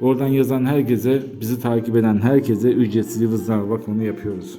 Oradan yazan herkese, bizi takip eden herkese ücretsiz yıldızname bakımını yapıyoruz.